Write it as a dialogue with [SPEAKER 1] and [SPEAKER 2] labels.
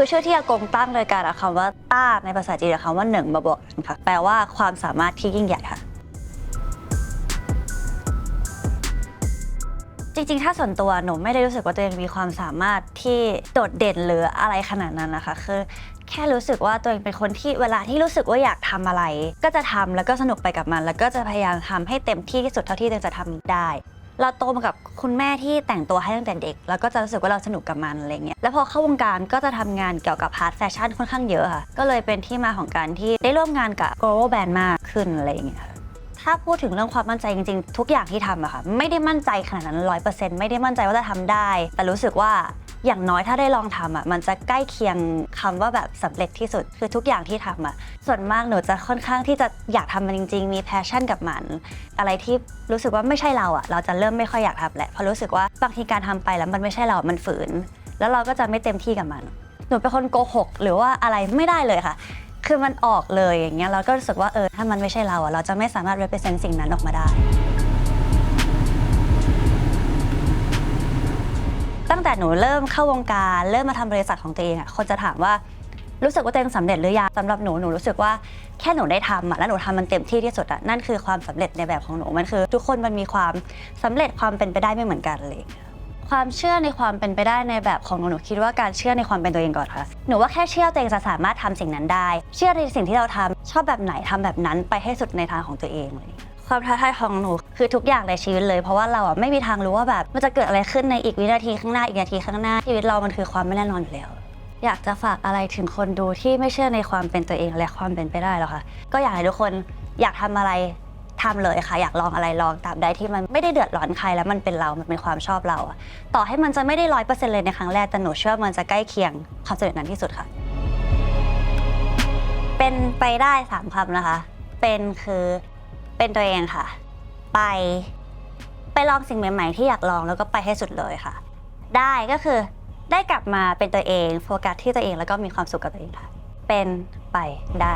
[SPEAKER 1] คือชื่อที่อากงตั้งโดยการเอาคำว่าต้าในภาษาจีนกับคำว่าหนึ่งมาบวกกันค่ะ แปลว่าความสามารถที่ยิ่งใหญ่ค่ะ จริงๆ ถ้าส่วนตัวหนูไม่ได้รู้สึกว่าตัวเองมีความสามารถที่โดดเด่นหรืออะไรขนาดนั้นนะคะ คือแค่รู้สึกว่าตัวเองเป็นคนที่เวลาที่รู้สึกว่าอยากทำอะไร ก็จะทำแล้วก็สนุกไปกับมัน แล้วก็จะพยายามทำให้เต็มที่ที่สุดเท่าที่ตัวเองจะทำได้ เราโตมากับคุณแม่ที่แต่งตัวให้ตั้งแต่เด็ก แล้วก็จะรู้สึกว่าเราสนุกกับมันอะไรเงี้ยแล้วพอเข้าวงการก็จะทำงานเกี่ยวกับพาร์ทแฟชั่นค่อนข้างเยอะค่ะ ก็เลยเป็นที่มาของการที่ได้ร่วมงานกับ global brand มากขึ้นอะไรเงี้ยค่ะถ้าพูดถึงเรื่องความมั่นใจจริงๆ ทุกอย่างที่ทำอะค่ะไม่ได้มั่นใจขนาดนั้นร้อยเปอร์เซ็นต์ไม่ได้มั่นใจว่าจะทำได้ แต่รู้สึกว่า อย่างน้อยถ้าได้ลองทำอะมันจะใกล้เคียงคำว่าแบบสำเร็จที่สุดคือทุกอย่างที่ทำอะส่วนมากหนูจะค่อนข้างที่จะอยากทำมันจริง ๆ มีแพชชั่นกับมัน อะไรที่รู้สึกว่าไม่ใช่เราอะเราจะเริ่มไม่ค่อยอยากทำแหละเพราะรู้สึกว่าบางทีการทำไปแล้วมันไม่ใช่เรา มันฝืน แล้วเราก็จะไม่เต็มที่กับมัน หนูเป็นคนโกหกหรือว่าอะไรไม่ได้เลยค่ะ คือมันออกเลยอย่างเงี้ยเราก็รู้สึกว่าเออถ้ามันไม่ใช่เราอะเราจะไม่สามารถ represent สิ่งนั้นออกมาได้ ตั้งแต่หนูเริ่มเข้าวงการเริ่มมาทำบริษัทของตัวเองอะคนจะถามว่ารู้สึกว่าตัวเองสำเร็จหรือยังสำหรับหนูหนูรู้สึกว่าแค่หนูได้ทำอะแล้วหนูทำมันเต็มที่ที่สุดอะนั่นคือความสำเร็จในแบบของหนูมันคือ ทุกคนมันมีความสำเร็จความเป็นไปได้ไม่เหมือนกันเลย ความเชื่อในความเป็นไปได้ในแบบของหนูหนูคิดว่าการเชื่อในความเป็นตัวเองก่อนค่ะหนูว่าแค่เชื่อตัวเองจะสามารถทำสิ่งนั้นได้ เชื่อในสิ่งที่เราทำชอบแบบไหนทำแบบนั้นไปให้สุดในทางของตัวเองเลย ความท้าทายของหนูคือทุกอย่างในชีวิตเลย เพราะว่าเราอะไม่มีทางรู้ว่าแบบมันจะเกิดอะไรขึ้นในอีกวินาทีข้างหน้าอีกนาทีข้างหน้าชีวิตเรามันคือความไม่แน่นอนอยู่แล้ว อยากจะฝากอะไรถึงคนดูที่ไม่เชื่อในความเป็นตัวเองและความเป็นไปได้หรอกค่ะ ก็อยากให้ทุกคนอยากทำอะไรทำเลยค่ะ อยากลองอะไรลองตามใดที่มันไม่ได้เดือดร้อนใครแล้วมันเป็นเรา มันเป็นความชอบเราต่อให้มันจะไม่ได้ร้อยเปอร์เซ็นต์เลยในครั้งแรกแต่หนูเชื่อว่ามันจะใกล้เคียงความสำเร็จนั้นที่สุดค่ะ เป็นไปได้สามคำนะคะ เป็นคือ เป็นตัวเองค่ะ ไป ไปลองสิ่งใหม่ ๆ ที่อยากลองแล้วก็ไปให้สุดเลยค่ะ ได้ก็คือได้กลับมาเป็นตัวเองโฟกัสที่ตัวเองแล้วก็มีความสุขกับตัวเองค่ะ เป็นไปได้